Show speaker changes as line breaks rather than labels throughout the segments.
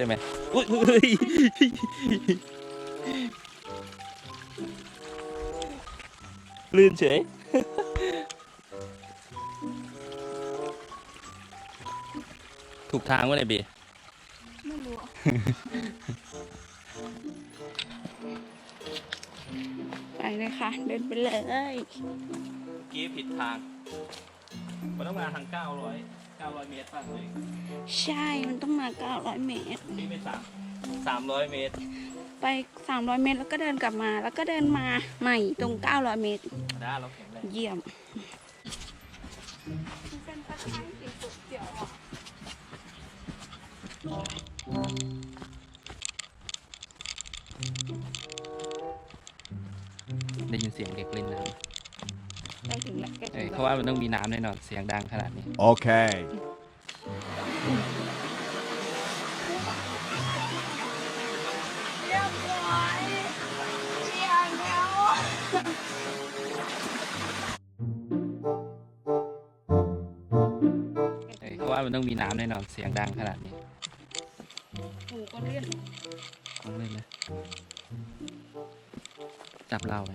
ช่ไหมอุ้ยเฮ้ยลื่นเฉยถูกทางวะเนี่ยบี
ไม่รู้ไปเลยค่ะ เดินไปเลย
กี้ผิดทางมันต้องมาทาง900 900 เมตรป่ะเลย
ใช่มันต้องมา 900 เมตร
นี่ไม่สาม300 เมตร
ไป 300 เมตรแล้วก็เดินกลับมา แล้วก็เดินมาใหม่ตรง 900 เมตร
ได้เราแข็งแรง
เยี่ยมเป็นตะไคร้สีสุดเขียวอะ
ได้ยินเสียงเด็กเล่นน้
ใกล้ถึง แล้วใกล้ำ
เอ
ถึ
อง
แล้
เขา
ว
ว่ามันต้องมีน้ำแน่นอนเสียงดังขนาดนี้
Okay.
เรียบร้อยเชียร์แล้ว
เออเขาว่ามันต้องมีน้ำแน่นอนเสียงดังขนาดนี้
ถูกก็เลื่อน
ต้องเล่นนะจับเราไหม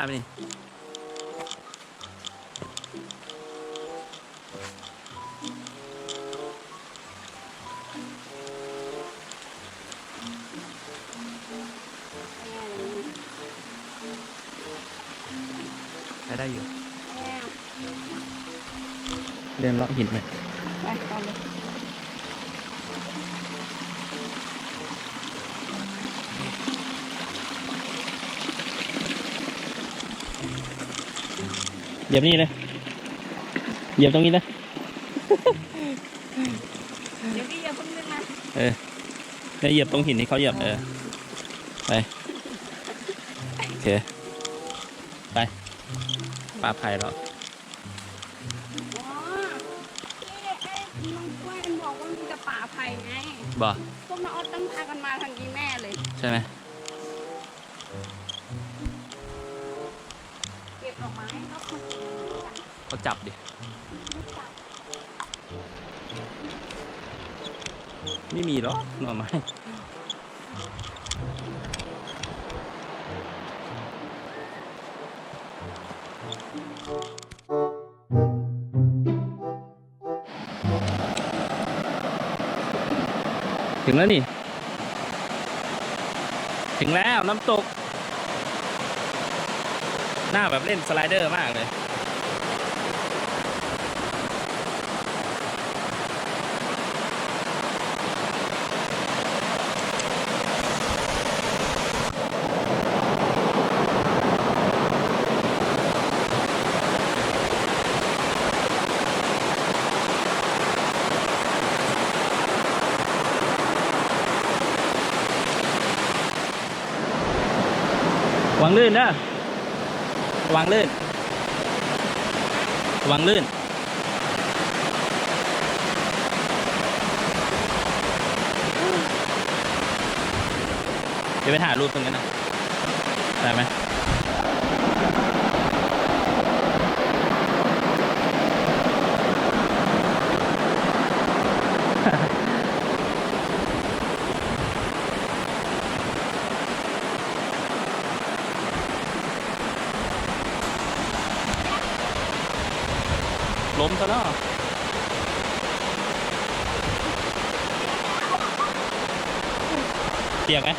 ไปได้ไหมนี่ไปได้อยู่ เดินเลาะหินไหม
ไปต่อเลย
เหยียบนี่เลยเหยียบตรงนี้เลย
เดี๋ยวพี่อย่าเพิ่งเล่นนะ
เออเนี่ยเหยียบตรงหินที่เขาเหยียบเออไปโอเคไปปลาไผ่เหรอ
อ๋อนี่ไอ้น้องกล้วยมันบอกว่ามันจะป่าไผ่ไง
บ่
พวกน้องออสต้องพากันมาทางนี้แน่เลย
ใช่ไหม
เก็บดอกไม้เขามากินกัน
เขาจับดิ ไม่มีหรอกหน่อไม้ถึงแล้วนี่ ถึงแล้วน้ำตก หน้าแบบเล่นสไลเดอร์มากเลย วางลื่นนะวางลื่นวางลื่น เดี๋ยวไปถ่ายรูปตรงนั้นนะ ได้ไหม ล้มซะแล้วเปียกไหม